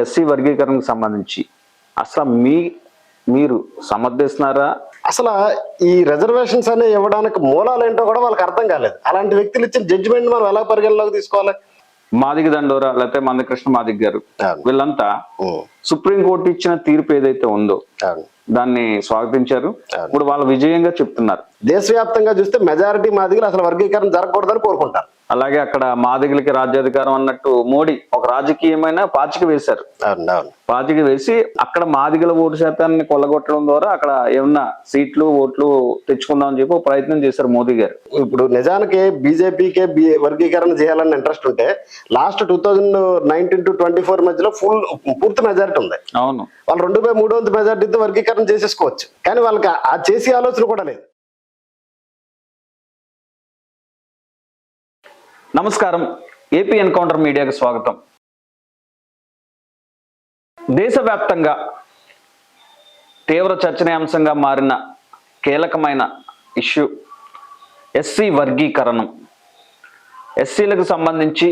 SC వర్గీకరణకు సంబంధించి అసలు మీ మీరు సమర్థిస్తున్నారా అసలు ఈ రిజర్వేషన్స్ అనే ఇవ్వడానికి మూలాలు ఏంటో కూడా వాళ్ళకి అర్థం కాలేదు అలాంటి వ్యక్తులు ఇచ్చిన జడ్జిమెంట్ మనం ఎలా పరిగణలోకి తీసుకోవాలి మాదిగ దండోరా లేకపోతే మందకృష్ణ మాదిగ గారు. వీళ్ళంతా. సుప్రీంకోర్టు ఇచ్చిన తీర్పు ఏదైతే ఉందో. దాన్ని స్వాగతించారు. ఇప్పుడు వాళ్ళ విజయంగా చెప్తున్నారు దేశవ్యాప్తంగా చూస్తే మెజారిటీ మాదిగలు అసలు వర్గీకరణ జరగకూడదని కోరుకుంటారు అలాగే అక్కడ మాదిగలకి రాజ్యాధికారం అన్నట్టు మోడీ ఒక రాజకీయమైన పాచిక వేశారు. పాచిక వేసి అక్కడ మాదిగల ఓటు శాతాన్ని కొల్లగొట్టడం ద్వారా అక్కడ ఏమన్నా సీట్లు ఓట్లు తెచ్చుకుందామని చెప్పి ఒక ప్రయత్నం చేశారు మోదీ గారు. ఇప్పుడు నిజానికి బీజేపీకే వర్గీకరణ చేయాలని ఇంట్రెస్ట్ ఉంటే last two thousand nineteen to twenty four మధ్యలో ఫుల్ పూర్తి మెజారిటీ ఉంది. అవును. వాళ్ళు రెండు బై మూడు వంతు మెజారిటీతో వర్గీకరణ చేసేసుకోవచ్చు. కానీ వాళ్ళకి ఆ చేసే ఆలోచన కూడా లేదు. నమస్కారం. ఏపీ ఎన్కౌంటర్ మీడియాకు స్వాగతం. దేశవ్యాప్తంగా తీవ్ర చర్చనీయాంశంగా మారిన కీలకమైన ఇష్యూ ఎస్సీ వర్గీకరణం. ఎస్సీలకు సంబంధించి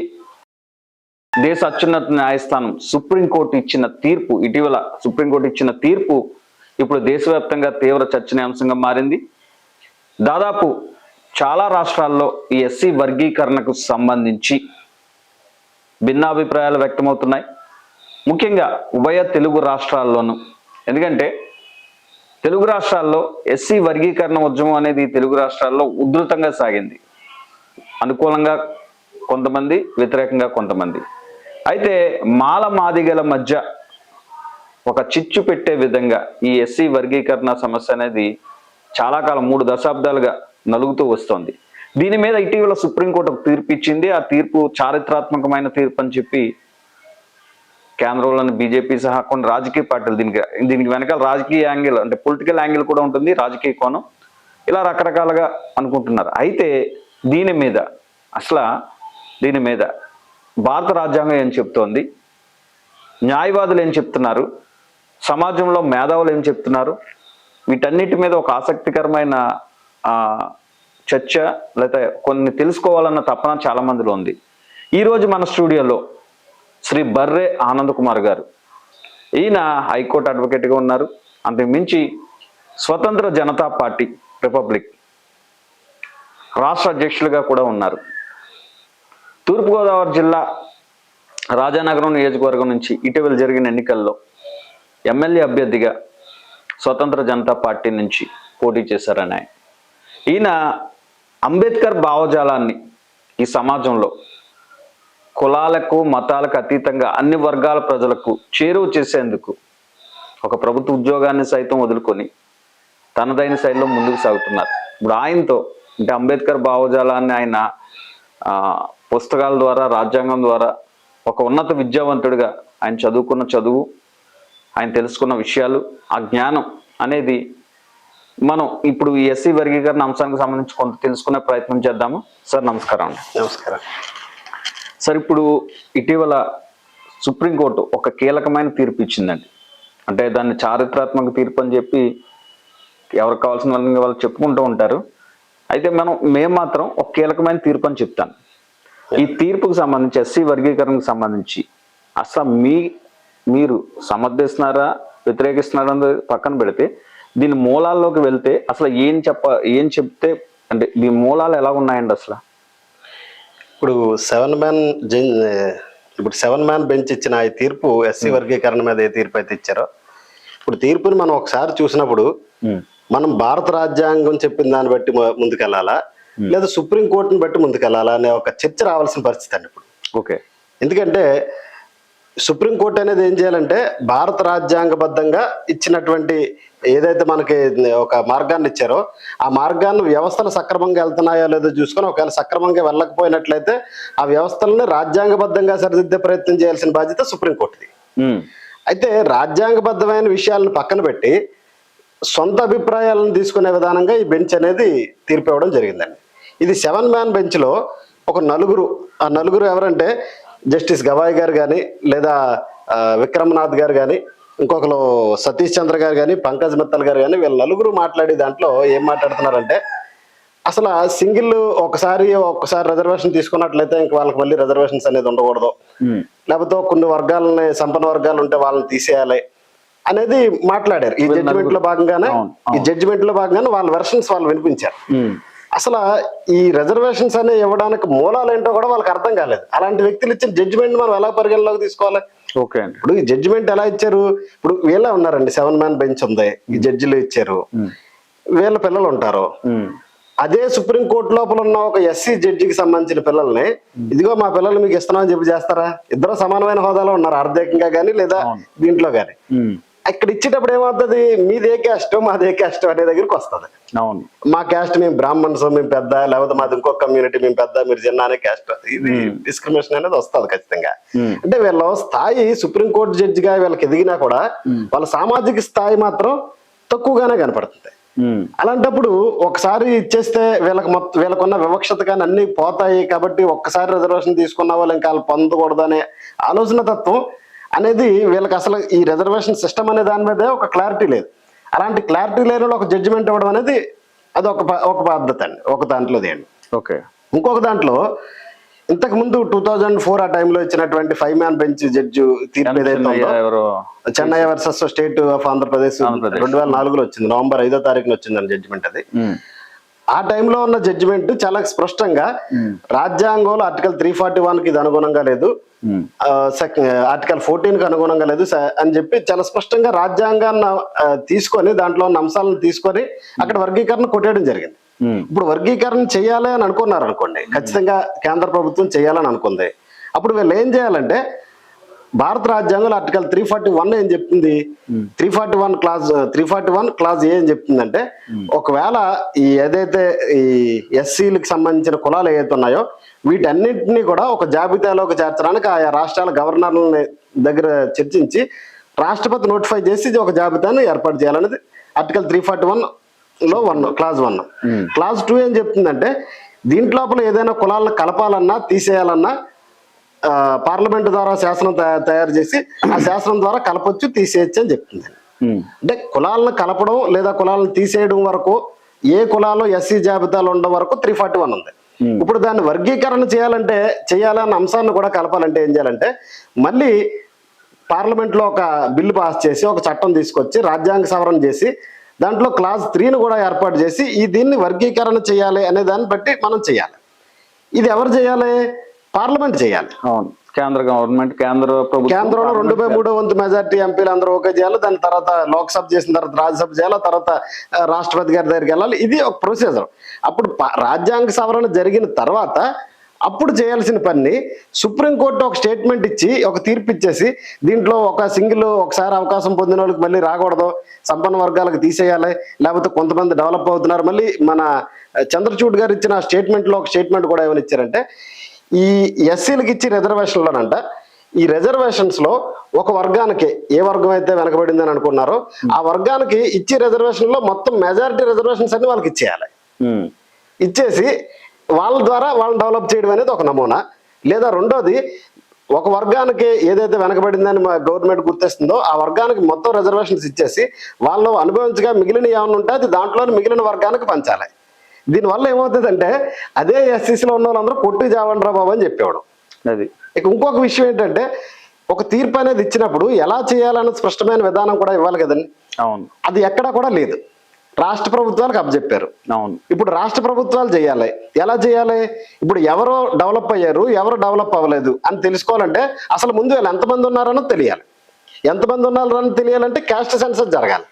దేశ అత్యున్నత న్యాయస్థానం సుప్రీంకోర్టు ఇచ్చిన తీర్పు ఇటీవల సుప్రీంకోర్టు ఇచ్చిన తీర్పు ఇప్పుడు దేశవ్యాప్తంగా తీవ్ర చర్చనీయాంశంగా మారింది. దాదాపు చాలా రాష్ట్రాల్లో ఈ ఎస్సీ వర్గీకరణకు సంబంధించి భిన్నాభిప్రాయాలు వ్యక్తమవుతున్నాయి. ముఖ్యంగా ఉభయ తెలుగు రాష్ట్రాల్లోనూ. ఎందుకంటే తెలుగు రాష్ట్రాల్లో ఎస్సీ వర్గీకరణ ఉద్యమం అనేది తెలుగు రాష్ట్రాల్లో ఉధృతంగా సాగింది. అనుకూలంగా కొంతమంది వ్యతిరేకంగా కొంతమంది. అయితే మాల మాదిగల మధ్య ఒక చిచ్చు పెట్టే విధంగా ఈ ఎస్సీ వర్గీకరణ సమస్య అనేది చాలా కాలం మూడు దశాబ్దాలుగా నలుగుతూ వస్తోంది. దీని మీద ఇటీవల సుప్రీంకోర్టు ఒక తీర్పు ఇచ్చింది ఆ తీర్పు చారిత్రాత్మకమైన తీర్పు అని చెప్పి కేంద్రంలోని బీజేపీ సహా కొన్ని రాజకీయ పార్టీలు దీనికి దీనికి వెనకాల రాజకీయ యాంగిల్ అంటే పొలిటికల్ యాంగిల్ కూడా ఉంటుంది రాజకీయ కోణం. ఇలా రకరకాలుగా అనుకుంటున్నారు. అయితే దీని మీద అసలు దీని మీద భారత రాజ్యాంగం ఏం చెప్తోంది? న్యాయవాదులు ఏం చెప్తున్నారు? సమాజంలో మేధావులు ఏం చెప్తున్నారు? వీటన్నిటి మీద ఒక ఆసక్తికరమైన ఆ, చర్చ లేకపోతే కొన్ని తెలుసుకోవాలన్న తపన చాలా మందిలో ఉంది. ఈరోజు మన స్టూడియోలో శ్రీ బర్రే ఆనంద్ కుమార్ గారు. ఈయన హైకోర్టు అడ్వకేట్గా ఉన్నారు. అంతకు మించి స్వతంత్ర జనతా పార్టీ రిపబ్లిక్ రాష్ట్ర అధ్యక్షులుగా కూడా ఉన్నారు. తూర్పుగోదావరి జిల్లా రాజానగరం నియోజకవర్గం నుంచి ఇటీవల జరిగిన ఎన్నికల్లో ఎమ్మెల్యే అభ్యర్థిగా స్వతంత్ర జనతా పార్టీ నుంచి పోటీ చేశారని ఆయన. ఈయన అంబేద్కర్ భావజాలాన్ని ఈ సమాజంలో కులాలకు మతాలకు అతీతంగా అన్ని వర్గాల ప్రజలకు చేరువ చేసేందుకు ఒక ప్రభుత్వ ఉద్యోగాన్ని సైతం వదులుకొని తనదైన శైలిలో ముందుకు సాగుతున్నారు. ఇప్పుడు ఆయనతో అంటే అంబేద్కర్ భావజాలాన్ని ఆయన పుస్తకాల ద్వారా రాజ్యాంగం ద్వారా ఒక ఉన్నత విద్యావంతుడిగా ఆయన చదువుకున్న చదువు ఆయన తెలుసుకున్న విషయాలు ఆ జ్ఞానం అనేది మనం ఇప్పుడు ఈ ఎస్సీ వర్గీకరణ అంశానికి సంబంధించి కొంత తెలుసుకునే ప్రయత్నం చేద్దాము. సార్ నమస్కారం అండి. నమస్కారం. సార్ ఇప్పుడు ఇటీవల సుప్రీంకోర్టు ఒక కీలకమైన తీర్పు ఇచ్చిందండి. అంటే దాన్ని చారిత్రాత్మక తీర్పు అని చెప్పి ఎవరికి కావాల్సిన వాళ్ళని వాళ్ళు చెప్పుకుంటూ ఉంటారు. అయితే మనం మేము మాత్రం ఒక కీలకమైన తీర్పు అని చెప్తాను. ఈ తీర్పుకు సంబంధించి ఎస్సీ వర్గీకరణకు సంబంధించి అసలు మీ మీరు సమర్థిస్తున్నారా వ్యతిరేకిస్తున్నారా పక్కన పెడితే దీని మూలాల్లోకి వెళ్తే అసలు ఏం చెప్ప ఏం చెప్తే అంటే దీని మూలాలు ఎలా ఉన్నాయండి అసలు? ఇప్పుడు సెవెన్ మ్యాన్ ఇప్పుడు సెవెన్ మ్యాన్ బెంచ్ ఇచ్చిన ఈ తీర్పు ఎస్సీ వర్గీకరణ మీద ఏ తీర్పు అయితే ఇచ్చారో ఇప్పుడు తీర్పుని మనం ఒకసారి చూసినప్పుడు. మనం భారత రాజ్యాంగం చెప్పిన దాన్ని బట్టి ముందుకెళ్ళాలా? లేదా సుప్రీం కోర్టుని బట్టి ముందుకెళ్ళాలా? అనే ఒక చర్చ రావాల్సిన పరిస్థితి అండి ఇప్పుడు. ఓకే. ఎందుకంటే సుప్రీంకోర్టు అనేది ఏం చేయాలంటే భారత రాజ్యాంగబద్ధంగా ఇచ్చినటువంటి ఏదైతే మనకి ఒక మార్గాన్ని ఇచ్చారో ఆ మార్గాన్ని వ్యవస్థలు సక్రమంగా వెళ్తున్నాయో లేదో చూసుకొని ఒకవేళ సక్రమంగా వెళ్ళకపోయినట్లయితే ఆ వ్యవస్థలను రాజ్యాంగబద్ధంగా సరిదిద్దే ప్రయత్నం చేయాల్సిన బాధ్యత సుప్రీంకోర్టుది. అయితే రాజ్యాంగబద్ధమైన విషయాలను పక్కన పెట్టి సొంత అభిప్రాయాలను తీసుకునే విధానంగా ఈ బెంచ్ అనేది తీర్పు ఇవ్వడం జరిగిందండి ఇది సెవెన్ మ్యాన్ బెంచ్లో ఒక నలుగురు ఆ నలుగురు ఎవరంటే జస్టిస్ గవాయ్ గారు కానీ లేదా విక్రమనాథ్ గారు కానీ ఇంకొకరు సతీష్ చంద్ర గారు కానీ పంకజ్ మిత్తల్ గారు కానీ వీళ్ళ నలుగురు మాట్లాడే దాంట్లో ఏం మాట్లాడుతున్నారంటే అసలు సింగిల్ ఒకసారి ఒక్కసారి రిజర్వేషన్ తీసుకున్నట్లయితే ఇంక వాళ్ళకి మళ్ళీ రిజర్వేషన్స్ అనేది ఉండకూడదు. లేకపోతే కొన్ని వర్గాలని సంపన్న వర్గాలు ఉంటే వాళ్ళని తీసేయాలి అనేది మాట్లాడారు. ఈ జడ్జిమెంట్లో భాగంగానే ఈ జడ్జిమెంట్లో భాగంగానే వాళ్ళ వెర్షన్స్ వాళ్ళు వినిపించారు. అసలు ఈ రిజర్వేషన్స్ అనే ఇవ్వడానికి మూలాలు ఏంటో కూడా వాళ్ళకి అర్థం కాలేదు. అలాంటి వ్యక్తులు ఇచ్చిన జడ్జిమెంట్ మనం ఎలా పరిగణలోకి తీసుకోవాలి? ఓకే ఇప్పుడు ఈ జడ్జిమెంట్ ఎలా ఇచ్చారు? ఇప్పుడు వీళ్ళే ఉన్నారండి. సెవెన్ మ్యాన్ బెంచ్ ఉంది. ఈ జడ్జిలు ఇచ్చారు. వీళ్ళ పిల్లలు ఉంటారు. అదే సుప్రీం కోర్టు లోపల ఉన్న ఒక ఎస్సీ జడ్జికి సంబంధించిన పిల్లల్ని ఇదిగో మా పిల్లలు మీకు ఇస్తున్నామని చెప్పి చేస్తారా? ఇద్దరు సమానమైన హోదాలో ఉన్నారు. ఆర్థికంగా కానీ లేదా. దీంట్లో కానీ ఇక్కడ ఇచ్చేటప్పుడు ఏమవుతుంది? మీదే క్యాస్ట్ మాదే క్యాస్ట్ అనే దగ్గరికి వస్తుంది. అవును. మా క్యాస్ట్ మేము బ్రాహ్మణ్స్ మేము పెద్ద లేకపోతే మాది ఇంకొక కమ్యూనిటీ మేము పెద్ద మీరు చిన్న అనే క్యాస్ట్ ఇది డిస్క్రిమినేషన్ అనేది వస్తుంది ఖచ్చితంగా. ఉమ్, అంటే వీళ్ళ స్థాయి సుప్రీం కోర్టు జడ్జిగా వీళ్ళకి ఎదిగినా కూడా వాళ్ళ సామాజిక స్థాయి మాత్రం తక్కువగానే కనపడుతుంది. అలాంటప్పుడు ఒకసారి ఇచ్చేస్తే వీళ్ళకి మొత్తం వీళ్ళకున్న వివక్షత కానీ అన్ని పోతాయి కాబట్టి ఒక్కసారి రిజర్వేషన్ తీసుకున్న వాళ్ళు ఇంకా వాళ్ళు పొందకూడదు అనే ఆలోచన తత్వం అనేది వీళ్ళకి అసలు ఈ రిజర్వేషన్ సిస్టమ్ అనే దాని మీదే ఒక క్లారిటీ లేదు. అలాంటి క్లారిటీ లేని ఒక జడ్జిమెంట్ ఇవ్వడం అనేది అది ఒక ఒక పద్ధతి అండి. ఒక దాంట్లో అండి ఓకే. ఇంకొక దాంట్లో ఇంతకు ముందు టూ థౌజండ్ ఫోర్ ఆ టైంలో ఇచ్చినటువంటి ఫైవ్ మ్యాన్ బెంచ్ జడ్జి తీర్పు ఏదైతే Chennai versus state of Andhra Pradesh. రెండు వేల నాలుగులో వచ్చింది. నవంబర్ ఐదో తారీఖున వచ్చిందని జడ్జిమెంట్ అది. ఆ టైంలో ఉన్న జడ్జిమెంట్ చాలా స్పష్టంగా రాజ్యాంగంలో ఆర్టికల్ త్రీ ఫార్టీ వన్కి ఇది అనుగుణంగా లేదు. ఆర్టికల్ ఫోర్టీన్కి అనుగుణంగా లేదు. అని చెప్పి చాలా స్పష్టంగా రాజ్యాంగాన్ని తీసుకొని దాంట్లో ఉన్న అంశాలను తీసుకొని అక్కడ వర్గీకరణ కొట్టేయడం జరిగింది. ఇప్పుడు వర్గీకరణ చేయాలి అని అనుకున్నారు అనుకోండి ఖచ్చితంగా కేంద్ర ప్రభుత్వం చేయాలని అనుకుంది. అప్పుడు వీళ్ళు ఏం చేయాలంటే భారత రాజ్యాంగంలో ఆర్టికల్ త్రీ ఫార్టీ వన్ ఏం చెప్తుంది? Three forty one clause three forty one clause ఏం చెప్తుందంటే ఒకవేళ ఈ ఏదైతే ఈ ఎస్సీలకు సంబంధించిన కులాలు ఏవైతే ఉన్నాయో వీటన్నిటిని కూడా ఒక జాబితాలోకి చేర్చడానికి ఆయా రాష్ట్రాల గవర్నర్లని దగ్గర చర్చించి రాష్ట్రపతి నోటిఫై చేసి ఇది ఒక జాబితాను ఏర్పాటు చేయాలనేది ఆర్టికల్ త్రీ ఫార్టీ వన్లో one clause one clause two ఏం చెప్తుందంటే దీంట్లోపల ఏదైనా కులాలను కలపాలన్నా తీసేయాలన్నా పార్లమెంట్ ద్వారా శాసనం తయా- తయారు చేసి ఆ శాసనం ద్వారా కలపొచ్చు తీసేయచ్చు అని చెప్తుంది అంటే కులాలను కలపడం లేదా కులాలను తీసేయడం వరకు ఏ కులాలు ఎస్సీ జాబితాలో ఉండడం వరకు త్రీ ఫార్టీ వన్ ఉంది. ఇప్పుడు దాన్ని వర్గీకరణ చేయాలంటే చేయాలన్న అంశాన్ని కూడా కలపాలంటే ఏం చేయాలంటే మళ్ళీ పార్లమెంట్లో ఒక బిల్లు పాస్ చేసి ఒక చట్టం తీసుకొచ్చి రాజ్యాంగ సవరణ చేసి దాంట్లో క్లాస్ త్రీని కూడా ఏర్పాటు చేసి ఈ దీన్ని వర్గీకరణ చేయాలి అనే దాన్ని బట్టి మనం చేయాలి. ఇది ఎవరు చేయాలి? పార్లమెంట్ చేయాలి. అవును. కేంద్ర గవర్నమెంట్ కేంద్ర ప్రభుత్వం కేంద్రంలో రెండు బై మూడో వంతు మెజార్టీ ఎంపీలు అందరూ ఓకే చేయాలి. దాని తర్వాత లోక్సభ చేసిన తర్వాత రాజ్యసభ చేయాలి. తర్వాత రాష్ట్రపతి గారి దగ్గరికి వెళ్ళాలి. ఇది ఒక ప్రొసీజర్ అప్పుడు రాజ్యాంగ సవరణ జరిగిన తర్వాత అప్పుడు చేయాల్సిన పని సుప్రీంకోర్టు ఒక స్టేట్మెంట్ ఇచ్చి ఒక తీర్పు ఇచ్చేసి దీంట్లో ఒక సింగిల్ ఒకసారి అవకాశం పొందిన వాళ్ళకి మళ్ళీ రాకూడదు. సంపన్న వర్గాలకు తీసేయాలి. లేకపోతే కొంతమంది డెవలప్ అవుతున్నారు. మళ్ళీ మన చంద్రచూడ్ గారు ఇచ్చిన స్టేట్మెంట్లో ఒక స్టేట్మెంట్ కూడా ఏమని ఇచ్చారంటే ఈ ఎస్సీలకు ఇచ్చి రిజర్వేషన్లోనంట ఈ రిజర్వేషన్స్లో ఒక వర్గానికి ఏ వర్గం అయితే వెనకబడింది అని అనుకున్నారో ఆ వర్గానికి ఇచ్చే రిజర్వేషన్లో మొత్తం మెజారిటీ రిజర్వేషన్స్ అన్ని వాళ్ళకి ఇచ్చేయాలి. ఇచ్చేసి వాళ్ళ ద్వారా వాళ్ళని డెవలప్ చేయడం అనేది ఒక నమూనా. లేదా రెండోది ఒక వర్గానికి ఏదైతే వెనకబడిందని మా గవర్నమెంట్ గుర్తిస్తుందో ఆ వర్గానికి మొత్తం రిజర్వేషన్స్ ఇచ్చేసి వాళ్ళు అనుభవించగా మిగిలిన ఏమైనా ఉంటే అది దాంట్లోని మిగిలిన వర్గానికి పంచాలి. దీనివల్ల ఏమవుతుందంటే అదే ఎస్సీసీలో ఉన్న వాళ్ళందరూ కొట్టి చావండి రా బాబు అని చెప్పేవాడు. అది. ఇక ఇంకొక విషయం ఏంటంటే ఒక తీర్పు అనేది ఇచ్చినప్పుడు ఎలా చేయాలన్న స్పష్టమైన విధానం కూడా ఇవ్వాలి కదండి. అవును. అది ఎక్కడా కూడా లేదు. రాష్ట్ర ప్రభుత్వాలకు అప్పచెప్పారు అవును. ఇప్పుడు రాష్ట్ర ప్రభుత్వాలు చేయాలి. ఎలా చేయాలి? ఇప్పుడు ఎవరో డెవలప్ అయ్యారు? ఎవరు డెవలప్ అవ్వలేదు? అని తెలుసుకోవాలంటే అసలు ముందు వీళ్ళు ఎంతమంది ఉన్నారనో తెలియాలి. ఎంతమంది ఉన్నారని తెలియాలంటే క్యాస్ట్ సెన్సస్ జరగాలి.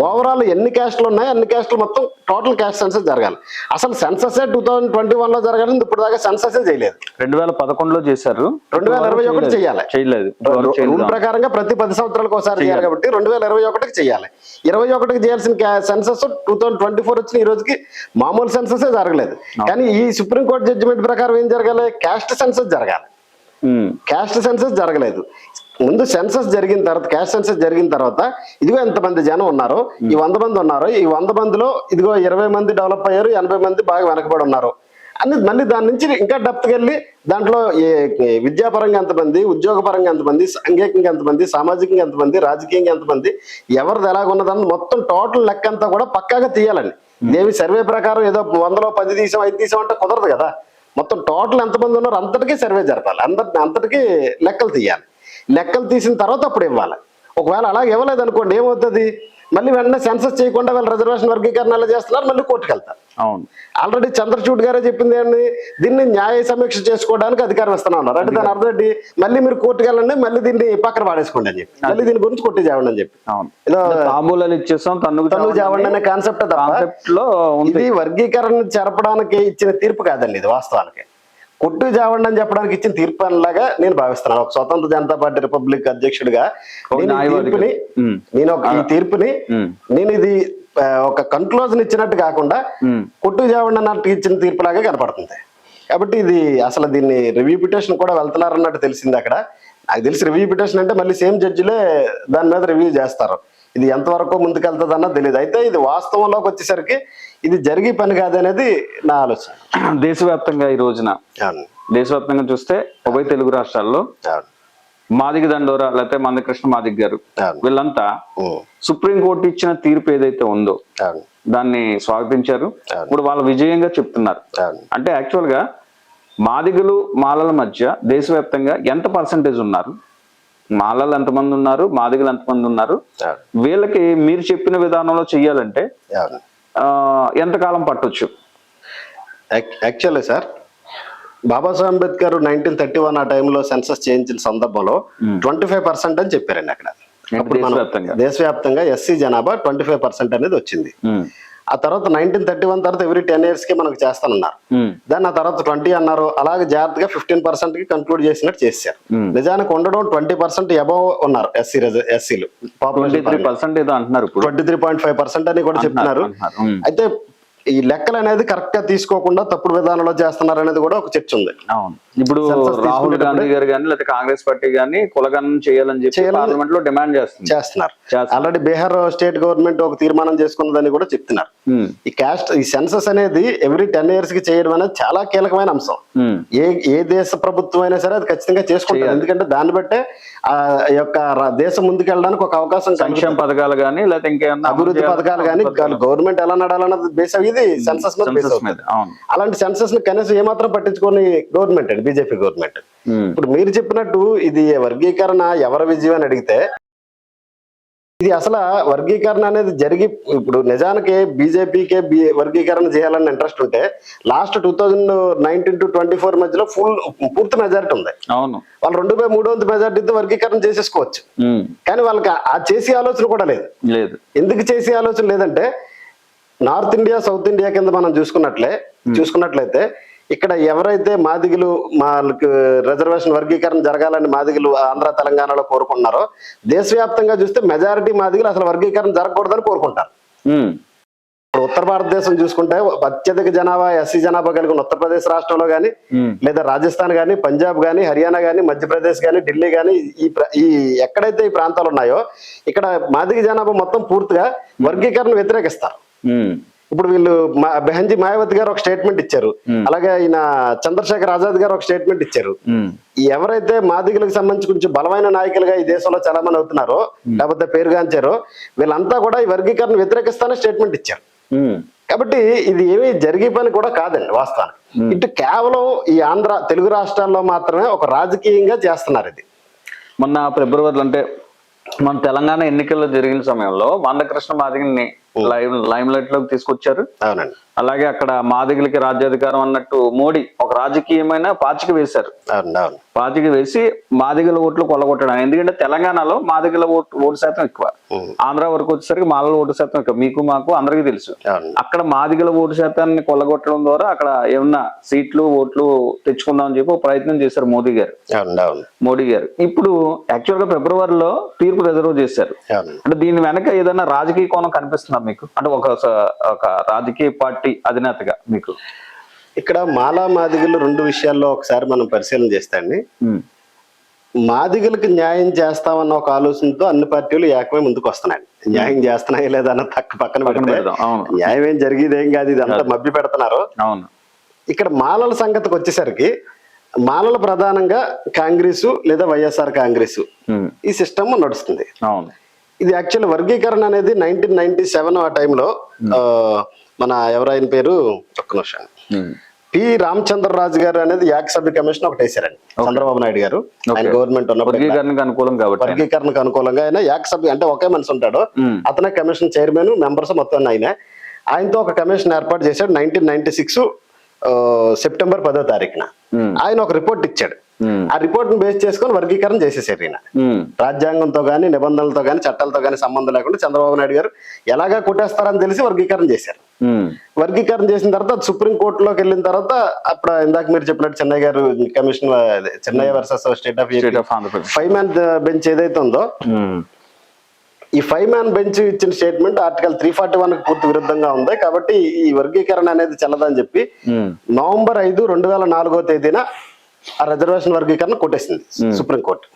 ఓవరాల్ ఎన్ని క్యాస్ట్లు ఉన్నాయి అన్ని క్యాస్ట్లు మొత్తం టోటల్ క్యాస్ట్ సెన్సస్ జరగాలి. అసలు సెన్ససే టూ థౌజండ్ ట్వంటీ వన్లో జరగాలి ఇప్పుడు దాకా సెన్ససే చేయలేదు. రెండు వేల పదకొండులో చేశారు. రెండు వేల ఇరవై ఒకటి చేయాలి. చేయలేదు. రూల్. ప్రకారంగా ప్రతి పది సంవత్సరాలకు ఒకసారి చేయాలి కాబట్టి రెండు వేల ఇరవై ఒకటికి చేయాలి. ఇరవై ఒకటికి చేయాల్సిన census two thousand twenty four వచ్చిన ఈ రోజుకి మామూలు సెన్ససే జరగలేదు. కానీ ఈ సుప్రీం కోర్టు జడ్జిమెంట్ ప్రకారం ఏం జరగాలి? క్యాస్ట్ సెన్సస్ జరగాలి. క్యాస్ట్ సెన్సస్ జరగలేదు. ముందు సెన్సస్ జరిగిన తర్వాత క్యాస్ట్ సెన్సస్ జరిగిన తర్వాత ఇదిగో ఎంతమంది జనం ఉన్నారు. ఈ వంద మంది ఉన్నారు. ఈ వంద మందిలో ఇదిగో ఇరవై మంది డెవలప్ అయ్యారు ఎనభై మంది బాగా వెనకబడి ఉన్నారు. అని మళ్ళీ దాని నుంచి ఇంకా డెప్త్కి వెళ్ళి దాంట్లో ఏ- విద్యాపరంగా ఎంతమంది ఉద్యోగపరంగా ఎంతమంది సాంఘికంగా ఎంతమంది సామాజికంగా ఎంతమంది రాజకీయంగా ఎంతమంది ఎవరిది ఎలాగున్నదని మొత్తం టోటల్ లెక్క అంతా కూడా పక్కాగా తీయాలండి. ఇదేమి సర్వే ప్రకారం ఏదో వందలో పది తీసాం ఐదు తీసాం అంటే కుదరదు కదా. మొత్తం టోటల్ ఎంతమంది ఉన్నారు అంతటికీ సర్వే జరపాలి. అందరి అంతటికీ లెక్కలు తీయాలి. లెక్కలు తీసిన తర్వాత అప్పుడు ఇవ్వాలి. ఒకవేళ అలాగే ఇవ్వలేదు అనుకోండి ఏమవుతుంది? మళ్ళీ వెంటనే సెన్సస్ చేయకుండా వాళ్ళు రిజర్వేషన్ వర్గీకరణ ఎలా చేస్తున్నారు మళ్ళీ కోర్టుకు వెళ్తారు. అవును. ఆల్రెడీ చంద్రచూడ్ గారే చెప్పింది ఏంటి? దీన్ని న్యాయ సమీక్ష చేసుకోవడానికి అధికారం ఇస్తున్నా ఉన్నారు అంటే దాని అర్థం ఏంటి? మళ్ళీ మీరు కోర్టుకు వెళ్ళండి మళ్ళీ దీన్ని పక్కన పాడేసుకోండి అని చెప్పి. మళ్ళీ దీని గురించి కొట్టి చేయండి అని చెప్పి. అవును. ఏదో తాంబూలాలు ఇచ్చేస్తాం తనుగు చేవండి అనే కాన్సెప్ట్లో ఉంది. ఇది వర్గీకరణ జరపడానికి ఇచ్చిన తీర్పు కాదండి ఇది వాస్తవానికి. కొట్టు జావండి అని చెప్పడానికి ఇచ్చిన తీర్పు అనలాగా నేను భావిస్తున్నాను ఒక స్వతంత్ర జనతా పార్టీ రిపబ్లిక్ అధ్యక్షుడిగా నేను ఈ. తీర్పుని. నేను ఒక ఈ తీర్పుని. నేను ఇది ఒక కన్క్లూజన్ ఇచ్చినట్టు కాకుండా. కొట్టు జావండి అన్నట్టు ఇచ్చిన తీర్పులాగా కనపడుతుంది కాబట్టి ఇది అసలు దీన్ని రివ్యూ పిటిషన్ కూడా వెళ్తున్నారన్నట్టు తెలిసింది అక్కడ నాకు తెలిసి రివ్యూ పిటిషన్ అంటే మళ్ళీ సేమ్ జడ్జిలే దాని మీద రివ్యూ చేస్తారు ఇది ఎంతవరకు ముందుకెళ్తుంది అన్నది తెలియదు అయితే ఇది వాస్తవంలోకి వచ్చేసరికి ఇది జరిగే పని కాదనేది నా ఆలోచన. దేశవ్యాప్తంగా ఈ రోజున దేశవ్యాప్తంగా చూస్తే ఉభయ తెలుగు రాష్ట్రాల్లో మాదిగ దండోరా లేకపోతే మందకృష్ణ మాదిగ గారు వీళ్ళంతా సుప్రీంకోర్టు ఇచ్చిన తీర్పు ఏదైతే ఉందో దాన్ని స్వాగతించారు. ఇప్పుడు వాళ్ళ విజయంగా చెప్తున్నారు. అంటే యాక్చువల్గా మాదిగలు మాలల మధ్య దేశవ్యాప్తంగా ఎంత పర్సంటేజ్ ఉన్నారు? మాలలు ఎంతమంది ఉన్నారు? మాదిగలు ఎంతమంది ఉన్నారు? వీళ్ళకి మీరు చెప్పిన విధానంలో చెయ్యాలంటే ఎంతకాలం పట్టొచ్చు? Actually sir Babasaheb Ambedkar nineteen thirty one ఆ టైంలో సెన్సస్ చేయించిన సందర్భంలో ట్వంటీ ఫైవ్ పర్సెంట్ అని చెప్పారండి అక్కడ. అప్పుడు మనం దేశవ్యాప్తంగా? ఎస్సీ జనాభా ట్వంటీ ఫైవ్ పర్సెంట్ అనేది వచ్చింది. ఆ తర్వాత నైన్టీన్ థర్టీ వన్ తర్వాత ఎవ్రీ టెన్ ఇయర్స్కి మనకు చేస్తానన్నారు. దాన్ని ఆ తర్వాత ట్వంటీ అన్నారు. అలాగే జాగ్రత్తగా ఫిఫ్టీన్ పర్సెంట్కి కంక్లూడ్ చేసినట్టు చేశారు. నిజానికి ఉండడం ట్వంటీ పర్సెంట్ అబౌవ్ ఉన్నారు ఎస్సీ ఎస్సీలు twenty three point five percent అని కూడా చెప్తున్నారు. అయితే ఈ లెక్కలు అనేది కరెక్ట్గా తీసుకోకుండా తప్పుడు విధానంలో చేస్తున్నారు అనేది కూడా ఒక చర్చ ఉంది. అవును. ఇప్పుడు రాహుల్ గాంధీ గారు కానీ లేకపోతే కాంగ్రెస్ పార్టీ కానీ కులగణన చేయాలని చెప్పి పార్లమెంట్లో డిమాండ్ చేస్తున్నారు. చేస్తున్నారు. ఆల్రెడీ బీహార్ స్టేట్ గవర్నమెంట్ ఒక తీర్మానం చేసుకున్నదని కూడా చెప్తున్నారు. ఈ క్యాస్ట్ ఈ సెన్సస్ అనేది ఎవ్రీ టెన్ ఇయర్స్కి చేయడం అనేది చాలా కీలకమైన అంశం. ఏ ఏ దేశ ప్రభుత్వం అయినా సరే అది ఖచ్చితంగా చేసుకుంటారు. ఎందుకంటే దాన్ని బట్టే ఆ యొక్క దేశం ముందుకెళ్ళడానికి ఒక అవకాశం సంక్షేమ. పథకాలు కానీ లేకపోతే ఇంకేమన్నా అభివృద్ధి పథకాలు కానీ గవర్నమెంట్ ఎలా నడాలన్నది బేస్ బేస్ సెన్సస్ మీద అవును. అలాంటి సెన్సస్ని కనీసం ఏమాత్రం పట్టించుకొని గవర్నమెంట్ అండి బీజేపీ గవర్నమెంట్ ఉమ్, ఇప్పుడు మీరు చెప్పినట్టు ఇది వర్గీకరణ ఎవరి విజయం అని అడిగితే ఇది అసలు వర్గీకరణ అనేది జరిగి ఇప్పుడు నిజానికి బీజేపీకే వర్గీకరణ చేయాలని ఇంట్రెస్ట్ ఉంటే last two thousand nineteen to twenty four మధ్యలో ఫుల్ పూర్తి మెజారిటీ ఉంది. అవును. వాళ్ళు రెండు బై మూడు వంతు మెజారిటీతో వర్గీకరణ చేసేసుకోవచ్చు. ఉమ్, కానీ వాళ్ళకి ఆ చేసే ఆలోచన కూడా లేదు. లేదు. ఎందుకు చేసే ఆలోచన లేదంటే నార్త్ ఇండియా సౌత్ ఇండియా కింద మనం చూసుకున్నట్లే చూసుకున్నట్లయితే ఇక్కడ ఎవరైతే మాదిగలు వాళ్ళకి రిజర్వేషన్ వర్గీకరణ జరగాలని మాదిగలు ఆంధ్ర తెలంగాణలో కోరుకుంటున్నారో దేశవ్యాప్తంగా చూస్తే మెజారిటీ మాదిగలు అసలు వర్గీకరణ జరగకూడదని కోరుకుంటారు. ఇప్పుడు ఉత్తర భారతదేశం చూసుకుంటే అత్యధిక జనాభా ఎస్సీ జనాభా కలిగిన ఉత్తరప్రదేశ్ రాష్ట్రంలో కానీ లేదా రాజస్థాన్ కానీ పంజాబ్ కానీ హర్యానా కానీ మధ్యప్రదేశ్ కానీ ఢిల్లీ కానీ ఈ ఎక్కడైతే ఈ ప్రాంతాలు ఉన్నాయో ఇక్కడ మాదిగ జనాభా మొత్తం పూర్తిగా వర్గీకరణ వ్యతిరేకిస్తారు. ఇప్పుడు వీళ్ళు బెహంజీ మాయావతి గారు ఒక స్టేట్మెంట్ ఇచ్చారు. అలాగే ఈయన చంద్రశేఖర్ ఆజాద్ గారు ఒక స్టేట్మెంట్ ఇచ్చారు. ఎవరైతే మాదిగలకు సంబంధించి కొంచెం బలమైన నాయకులుగా ఈ దేశంలో చాలా మంది అవుతున్నారో లేకపోతే పేరుగాంచారో వీళ్ళంతా కూడా ఈ వర్గీకరణ వ్యతిరేకిస్తానే స్టేట్మెంట్ ఇచ్చారు. కాబట్టి ఇది ఏమీ జరిగే పని కూడా కాదండి వాస్తవానికి. ఇటు కేవలం ఈ ఆంధ్ర తెలుగు రాష్ట్రాల్లో మాత్రమే ఒక రాజకీయంగా చేస్తున్నారు ఇది. మొన్న ఫిబ్రవరిలో అంటే మన తెలంగాణ ఎన్నికల్లో జరిగిన సమయంలో మందకృష్ణ మాదిగల్ని లైవ్ లైమ్ లైట్లోకి తీసుకొచ్చారు. అవునండి. అలాగే అక్కడ మాదిగలకి రాజ్యాధికారం అన్నట్టు మోడీ ఒక రాజకీయమైన పాచిక వేశారు. పాచిక వేసి మాదిగల ఓట్లు కొల్లగొట్టడం. ఎందుకంటే తెలంగాణలో మాదిగల ఓటు ఓటు శాతం ఎక్కువ. ఆంధ్ర వరకు వచ్చేసరికి మాలల ఓటు శాతం ఎక్కువ. మీకు మాకు అందరికీ తెలుసు. అక్కడ మాదిగల ఓటు శాతాన్ని కొల్లగొట్టడం ద్వారా అక్కడ ఏమన్నా సీట్లు ఓట్లు తెచ్చుకుందాం అని చెప్పి ప్రయత్నం చేశారు మోదీ గారు. మోడీ గారు. ఇప్పుడు యాక్చువల్గా ఫిబ్రవరిలో తీర్పు రిజర్వ్ చేశారు. అంటే దీని వెనక ఏదైనా రాజకీయ కోణం కనిపిస్తుందా మీకు? అంటే ఒక ఒక రాజకీయ పార్టీ అధినేతగా మీకు? ఇక్కడ మాలా మాదిగలు రెండు విషయాల్లో ఒకసారి మనం పరిశీలన చేస్తే అండి. ఉమ్, మాదిగలకు న్యాయం చేస్తామన్న ఒక ఆలోచనతో అన్ని పార్టీలు ఏకమై ముందుకు వస్తున్నాయి న్యాయం చేస్తున్నాయి లేదా అన్న తక్క పక్కన పెడితే న్యాయం ఏం జరిగేది ఏం కాదు ఇదంతా మభ్య పెడుతున్నారు. అవును. ఇక్కడ మాలల సంగతికి వచ్చేసరికి మాలలు ప్రధానంగా కాంగ్రెస్ లేదా వైఎస్ఆర్ కాంగ్రెస్ ఈ సిస్టమ్ నడుస్తుంది. అవును. ఇది యాక్చువల్ వర్గీకరణ అనేది నైన్టీన్ నైన్టీ సెవెన్ ఆ టైంలో ఆ, మన ఎవరైన పేరు ఒక్క నిమిషం. ఉమ్, పి రామచంద్రరాజు గారు అనేది యాక్ సభ్య కమిషన్ ఒకటి వేశారండి చంద్రబాబు నాయుడు గారు. ఆయన గవర్నమెంట్ ఉన్నప్పుడు వర్గీకరణకు అనుకూలంగా ఆయన యాక్ సభ్య అంటే ఒకే మనిషి ఉంటాడు. ఉమ్, అతనే కమిషన్ చైర్మన్ మెంబర్స్ మొత్తం ఆయన. ఆయనతో ఒక కమిషన్ ఏర్పాటు చేశాడు నైన్టీన్ నైన్టీ సిక్స్ సెప్టెంబర్ పదో తారీఖున. ఆయన ఒక రిపోర్ట్ ఇచ్చాడు. ఆ రిపోర్ట్ని బేస్ చేసుకొని వర్గీకరణ చేసేసారు ఈయన. ఉమ్, రాజ్యాంగంతో కానీ నిబంధనలతో కానీ చట్టాలతో కానీ సంబంధం లేకుండా చంద్రబాబు నాయుడు గారు ఎలాగా కొట్టేస్తారని తెలిసి వర్గీకరణ చేశారు. ఉమ్, వర్గీకరణ చేసిన తర్వాత సుప్రీం కోర్టులోకి వెళ్ళిన తర్వాత అప్పుడు ఇందాక మీరు చెప్పినట్టు Chennai garu commission Chennai versus state of five man bench ఏదైతే ఉందో ఈ ఫైవ్ మ్యాన్ బెంచ్ ఇచ్చిన statement article three forty one పూర్తి విరుద్ధంగా ఉంది. కాబట్టి ఈ వర్గీకరణ అనేది చెల్లదని చెప్పి నవంబర్ ఐదు రెండు వేల నాలుగో తేదీన ఆ రిజర్వేషన్ వర్గీకరణ కొట్టేసింది సుప్రీంకోర్టు.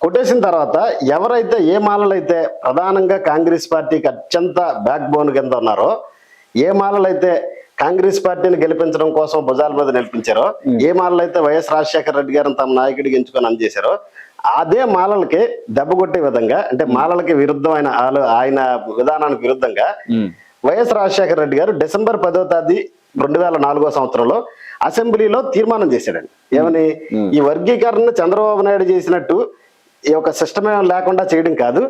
కొట్టేసిన తర్వాత ఎవరైతే ఏ మాలలైతే ప్రధానంగా కాంగ్రెస్ పార్టీకి అత్యంత బ్యాక్ బోన్ కింద ఉన్నారో ఏ మాలలైతే కాంగ్రెస్ పార్టీని గెలిపించడం కోసం భుజాల మీద నిలిపించారో ఏ మాలలైతే వైఎస్ రాజశేఖర రెడ్డి గారిని తమ నాయకుడికి ఎంచుకొని అందజేశారో అదే మాలలకి దెబ్బ కొట్టే విధంగా అంటే మాలలకి విరుద్ధమైన ఆయన విధానానికి విరుద్ధంగా వైఎస్ రాజశేఖర రెడ్డి గారు డిసెంబర్ పదో తేదీ రెండు వేల నాలుగో సంవత్సరంలో అసెంబ్లీలో తీర్మానం చేశాడండి. ఏమని? ఈ వర్గీకరణ చంద్రబాబు నాయుడు చేసినట్టు ఈ యొక్క సిస్టమే లేకుండా చేయడం కాదు.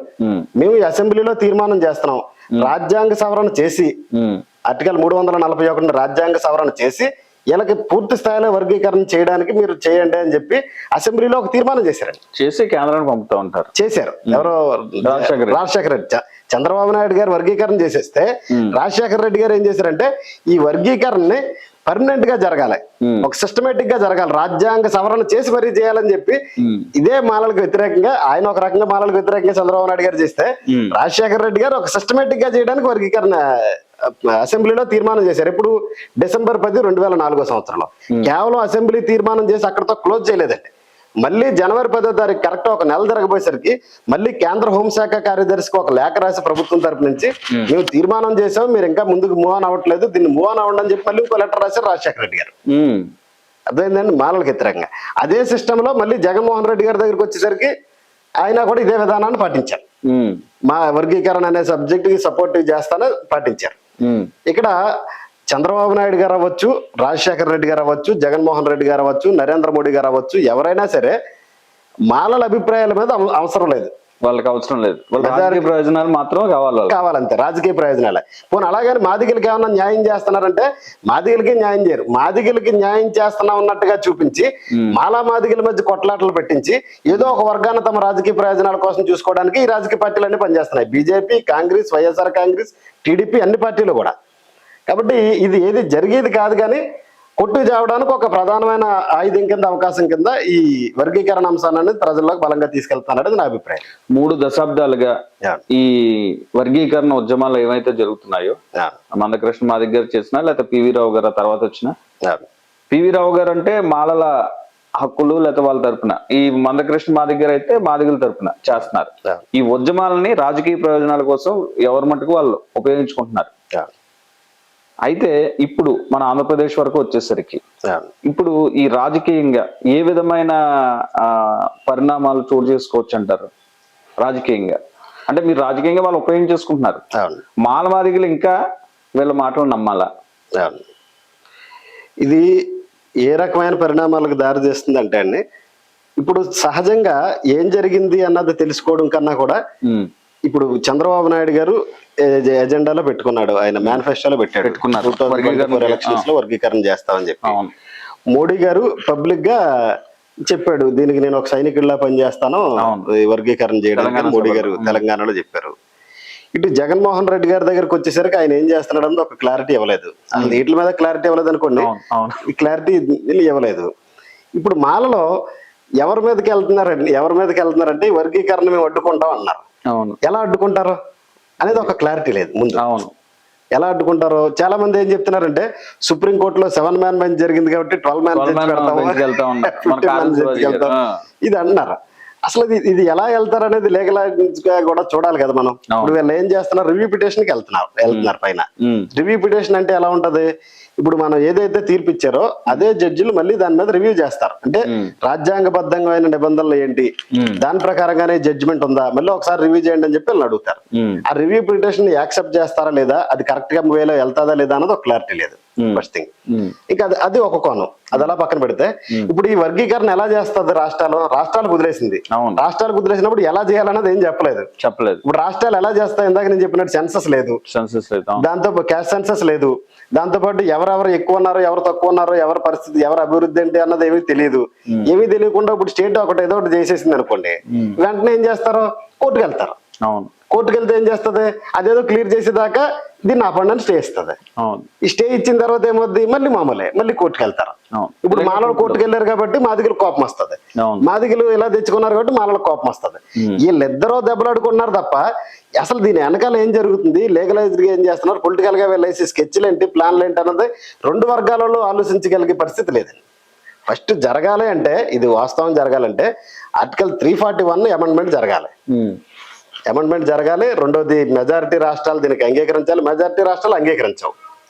మేము. ఈ అసెంబ్లీలో తీర్మానం చేస్తున్నాం. రాజ్యాంగ సవరణ చేసి ఆర్టికల్ మూడు వందల నలభై ఒకటి రాజ్యాంగ సవరణ చేసి వీళ్ళకి పూర్తి స్థాయిలో వర్గీకరణ చేయడానికి మీరు చేయండి అని చెప్పి అసెంబ్లీలో ఒక తీర్మానం చేశారండి. చేసి కేంద్రానికి పంపుతా ఉంటారు. చేశారు. ఎవరో రాజశేఖర రెడ్డి. చంద్రబాబు నాయుడు గారు వర్గీకరణ చేసేస్తే. రాజశేఖర రెడ్డి గారు ఏం చేశారంటే ఈ వర్గీకరణని పర్మనెంట్గా జరగాలి. ఒక సిస్టమేటిక్గా జరగాలి. రాజ్యాంగ సవరణ చేసి మరీ చేయాలని చెప్పి. ఇదే మాలలకు వ్యతిరేకంగా ఆయన ఒక రకంగా మాలలకు వ్యతిరేకంగా చంద్రబాబు నాయుడు గారు చేస్తే. రాజశేఖర రెడ్డి గారు ఒక సిస్టమేటిక్గా చేయడానికి వర్గీకరణ అసెంబ్లీలో తీర్మానం చేశారు. ఇప్పుడు డిసెంబర్ పది రెండు వేల నాలుగో సంవత్సరంలో. కేవలం అసెంబ్లీ తీర్మానం చేసి అక్కడతో క్లోజ్ చేయలేదండి. మళ్ళీ జనవరి పదో తారీఖు కరెక్ట్ ఒక నెల జరగబోయేసరికి మళ్ళీ కేంద్ర హోంశాఖ కార్యదర్శికి ఒక లేఖ రాసి ప్రభుత్వం తరపు నుంచి మేము. తీర్మానం చేసాం మీరు ఇంకా ముందుకు మూవ్ ఆన్ అవ్వట్లేదు దీన్ని మూవ్ ఆన్ అవ్వండి అని చెప్పి మళ్ళీ ఇంకో లెటర్ రాశారు రాజశేఖర రెడ్డి గారు. అర్థమైందండి? మాలలకు వ్యతిరేకంగా. అదే సిస్టమ్లో మళ్ళీ జగన్మోహన్ రెడ్డి గారి దగ్గరికి వచ్చేసరికి ఆయన కూడా ఇదే విధానాన్ని పాటించారు. మా వర్గీకరణ అనే సబ్జెక్ట్కి సపోర్ట్ చేస్తానని పాటించారు. ఇక్కడ చంద్రబాబు నాయుడు గారు అవ్వచ్చు రాజశేఖర రెడ్డి గారు అవ్వచ్చు జగన్మోహన్ రెడ్డి గారు అవ్వచ్చు నరేంద్ర మోడీ గారు అవ్వచ్చు ఎవరైనా సరే మాలల అభిప్రాయాల మీద అవ- అవసరం లేదు. వాళ్ళకి అవసరం లేదు. వాళ్ళ ప్రయోజనాలు మాత్రం కావాలి. కావాలంతే రాజకీయ ప్రయోజనాలే. పోనీ అలాగని మాదిగలకి ఏమన్నా న్యాయం చేస్తున్నారంటే మాదిగలకి న్యాయం చేయరు. మాదిగలకి న్యాయం చేస్తున్నా ఉన్నట్టుగా చూపించి మాలా మాదిగల మధ్య కొట్లాటలు పెట్టించి ఏదో ఒక వర్గాన్ని తమ రాజకీయ ప్రయోజనాల కోసం చూసుకోవడానికి ఈ రాజకీయ పార్టీలన్నీ పనిచేస్తున్నాయి. BJP Congress YSR Congress TDP అన్ని పార్టీలు కూడా. కాబట్టి ఇది ఏది జరిగేది కాదు కానీ కొట్టు చావడానికి ఒక ప్రధానమైన ఆయుధం కింద అవకాశం కింద ఈ వర్గీకరణ అంశాన్ని అనేది ప్రజల్లోకి బలంగా తీసుకెళ్తున్నది నా అభిప్రాయం. మూడు దశాబ్దాలుగా ఈ వర్గీకరణ ఉద్యమాలు ఏవైతే జరుగుతున్నాయో మందకృష్ణ మా దగ్గర చేసిన లేకపోతే పివి రావు గారు తర్వాత వచ్చిన. పివి రావు గారు అంటే మాలల హక్కులు లేకపోతే వాళ్ళ తరపున. ఈ మందకృష్ణ మా దగ్గర అయితే మాదిగల తరపున చేస్తున్నారు. ఈ ఉద్యమాలని రాజకీయ ప్రయోజనాల కోసం ఎవరి మటుకు వాళ్ళు ఉపయోగించుకుంటున్నారు? అయితే ఇప్పుడు మన ఆంధ్రప్రదేశ్ వరకు వచ్చేసరికి. ఇప్పుడు ఈ రాజకీయంగా ఏ విధమైన పరిణామాలు చోటు చేసుకోవచ్చు అంటారు రాజకీయంగా. అంటే మీరు రాజకీయంగా వాళ్ళు ఉపయోగించేసుకుంటున్నారు అవును. మాలమాదిగలు ఇంకా వీళ్ళ మాటలు నమ్మాలా. ఇది ఏ రకమైన పరిణామాలకు దారి తీస్తుంది అంటే అండి ఇప్పుడు సహజంగా ఏం జరిగింది అన్నది తెలుసుకోవడం కన్నా కూడా ఇప్పుడు చంద్రబాబు నాయుడు గారు ఎజెండాలో పెట్టుకున్నాడు. ఆయన మేనిఫెస్టోలో పెట్టాడు. పెట్టుకున్నారు. ఎలక్షన్స్లో వర్గీకరణ చేస్తామని చెప్పి. మోడీ గారు పబ్లిక్గా చెప్పాడు దీనికి నేను ఒక సైనికుడిలా పనిచేస్తాను. వర్గీకరణ చేయడానికి మోడీ. గారు తెలంగాణలో చెప్పారు. ఇటు జగన్మోహన్ రెడ్డి గారి దగ్గరకు వచ్చేసరికి ఆయన ఏం చేస్తున్నాడు ఒక క్లారిటీ ఇవ్వలేదు. వీటి మీద క్లారిటీ ఇవ్వలేదు అనుకోండి. ఈ క్లారిటీ ఇవ్వలేదు. ఇప్పుడు మాలలో ఎవరి మీదకి వెళ్తున్నారండి ఎవరి మీదకి వెళ్తున్నారంటే వర్గీకరణ మేము అడ్డుకుంటాం అన్నారు. ఎలా అడ్డుకుంటారు? అనేది ఒక క్లారిటీ లేదు ముందు. అవును. ఎలా అడ్డుకుంటారు చాలా మంది ఏం చెప్తున్నారంటే సుప్రీం కోర్టులో సెవెన్ మ్యాన్ బెంచ్ జరిగింది కాబట్టి ట్వెల్వ్ మ్యాన్ 12 man bench కి వెళ్తా ఉన్నారు. మన కాలం రోజు ఆ. ఇది అన్నారు? అసలు ఇది ఎలా వెళ్తారు అనేది లీగల్గా కూడా చూడాలి కదా మనం. ఇప్పుడు వీళ్ళు ఏం చేస్తున్నారు? రివ్యూ పిటిషన్కి వెళ్తున్నారు వెళ్తున్నారు పైన. రివ్యూ పిటిషన్ అంటే ఎలా ఉంటది? ఇప్పుడు మనం ఏదైతే తీర్పు ఇచ్చారో అదే జడ్జిలు మళ్ళీ దాని మీద రివ్యూ చేస్తారు. అంటే రాజ్యాంగబద్ధమైన నిబంధనలు ఏంటి? దాని ప్రకారంగానే జడ్జిమెంట్ ఉందా? మళ్ళీ ఒకసారి రివ్యూ చేయండి అని చెప్పి వాళ్ళని అడుగుతారు. ఆ రివ్యూ పిటిషన్ యాక్సెప్ట్ చేస్తారా లేదా? అది కరెక్ట్గా వేలో వెళ్తాదా లేదా అన్నది ఒక క్లారిటీ లేదు. ఫస్ట్ థింగ్ ఇంకా అది అది ఒక కోణం. అది అలా పక్కన పెడితే ఇప్పుడు ఈ వర్గీకరణ ఎలా చేస్తుంది రాష్ట్రాలు? రాష్ట్రాలు కుదిరేసింది. రాష్ట్రాలు కుదిరేసినప్పుడు ఎలా చేయాలన్నది ఏం చెప్పలేదు. చెప్పలేదు. ఇప్పుడు రాష్ట్రాలు ఎలా చేస్తాయి? ఇందాక నేను చెప్పినట్టు సెన్సస్ లేదు. సెన్సస్ లేదు. దాంతో క్యాష్ సెన్సస్ లేదు. దాంతో పాటు ఎవరెవరు ఎక్కువ ఉన్నారో ఎవరు తక్కువ ఉన్నారో ఎవరి పరిస్థితి ఎవరు అభివృద్ధి ఏంటి అన్నది ఏమీ తెలియదు ఏమీ తెలియకుండా ఇప్పుడు స్టేట్ ఒకటి ఏదో ఒకటి చేసేసింది అనుకోండి. వెంటనే ఏం చేస్తారు? కోర్టుకు వెళ్తారు అవును. కోర్టుకు వెళ్తే ఏం చేస్తుంది? అదేదో క్లియర్ చేసేదాకా దీన్ని అని స్టే ఇస్తుంది. ఈ స్టే ఇచ్చిన తర్వాత ఏమవుద్ది? మళ్ళీ మామూలే. మళ్ళీ కోర్టుకు వెళ్తారు ఇప్పుడు మాలలు కోర్టుకు వెళ్ళారు కాబట్టి మాదిగలు కోపం వస్తుంది. మాదిగలు ఇలా తెచ్చుకున్నారు కాబట్టి మాలలకు కోపం వస్తుంది. వీళ్ళిద్దరూ దెబ్బలాడుకున్నారు తప్ప అసలు దీని వెనకాల ఏం జరుగుతుంది? లీగలైజ్డ్గా ఏం చేస్తున్నారు? పొలిటికల్గా వెళ్ళేసి స్కెచ్లు ఏంటి? ప్లాన్లు ఏంటి అన్నది రెండు వర్గాలలో ఆలోచించగలిగే పరిస్థితి లేదండి ఫస్ట్ జరగాలి అంటే ఇది వాస్తవం జరగాలంటే article three forty one amendment జరగాలి. అమెండ్మెంట్ జరగాలి. రెండోది మెజారిటీ రాష్ట్రాలు దీనికి అంగీకరించాలి. మెజారిటీ రాష్ట్రాలు అంగీకరించవు.